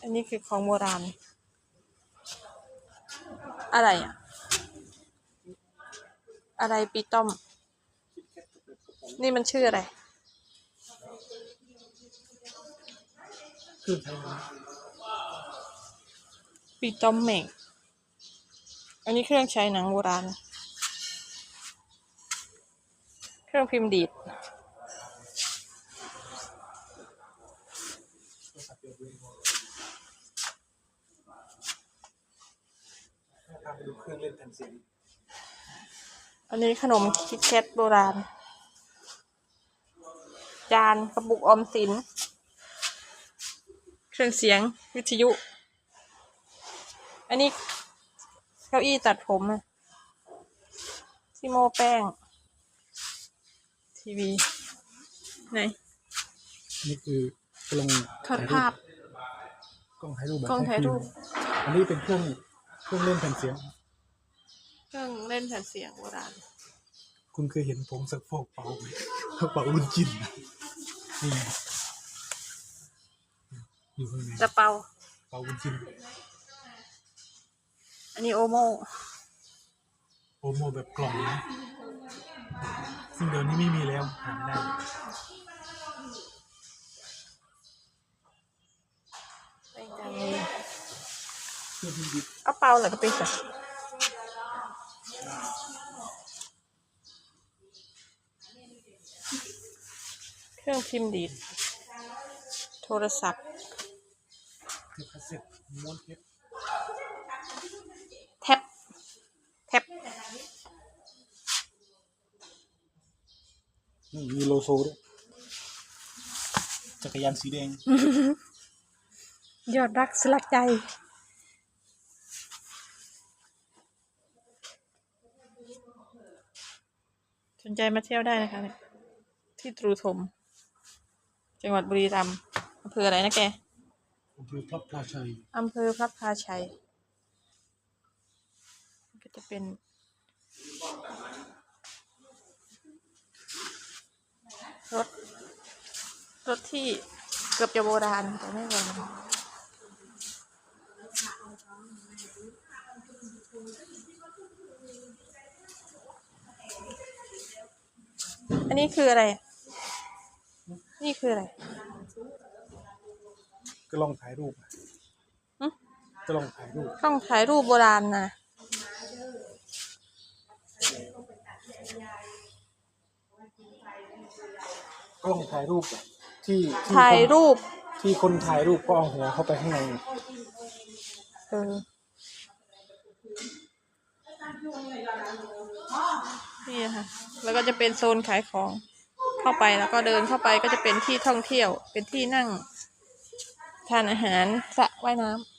อันนี้คือของโบราณ อะไรอะ อะไรปีต้อม นี่มันชื่ออะไร คือไทยนะปีต้อมเหม่ง อันนี้เครื่องใช้หนังโบราณ เครื่องพิมพ์ดีดพ ไปดูเครื่องเล่นแผ่นเสียงอันนี้ขนมคิดแคทโบราณ จานกระปุกออมสิน เครื่องเสียงวิทยุ อันนี้เก้าอี้ตัดผมอะที่โมแป้ง ทีวี ไหน นี่คือกล้องทอดภาพ กล้องถ่ายรูปแบบกล้องถ่ายรูป อันนี้เป็นเครื่องเครื่องเล่นแผ่นเสียง เครื่องเล่นแผ่นเสียงโบราณคุณเคยเห็นผงซักฟอกเป่าไหมเป่าวุ้นจินนะนี่ไงอยู่ข้างในจะเป่าเป่าวุ้นจินอันนี้โอโมโอโมแบบกล่องนะซึ่งเดี๋ยวนี้ไม่มีแล้วหาไม่ได้เป็นจังเลยเครื่องพิมพ์ดิบเอาเป่าเหรอก็ไปสั เครื่องพิมพ์ดีด โทรศัพท์เทปคาสเซ็ตม้วนเทปแท็บ แท็บ นี่มีโลโซด้วยจักรยานสีแดง ยอดรักสลักใจ สนใจมาเที่ยวได้นะคะเนี่ยที่ตรูธม จังหวัดบุรีรัมย์อำเภออะไรนะแกอำเภอพระพลาชัยอำเภอพระพาชัย ก็จะเป็น รถ รถที่เกือบจะโบราณแต่ไม่โบราณอันนี้คืออะไร นี่คืออะไร ก็ลองถ่ายรูปอะหึ ก็ลองถ่ายรูปต้องถ่ายรูปโบราณนะกล้องถ่ายรูปอะที่ที่ถ่ายคนรูป ที่คนถ่ายรูปก็เอาหัวเข้าไปข้างในเออ นี่ค่ะ แล้วก็จะเป็นโซนขายของ เข้าไปแล้วก็เดินเข้าไปก็จะเป็นที่ท่องเที่ยว เป็นที่นั่งทานอาหารสระว่ายน้ำ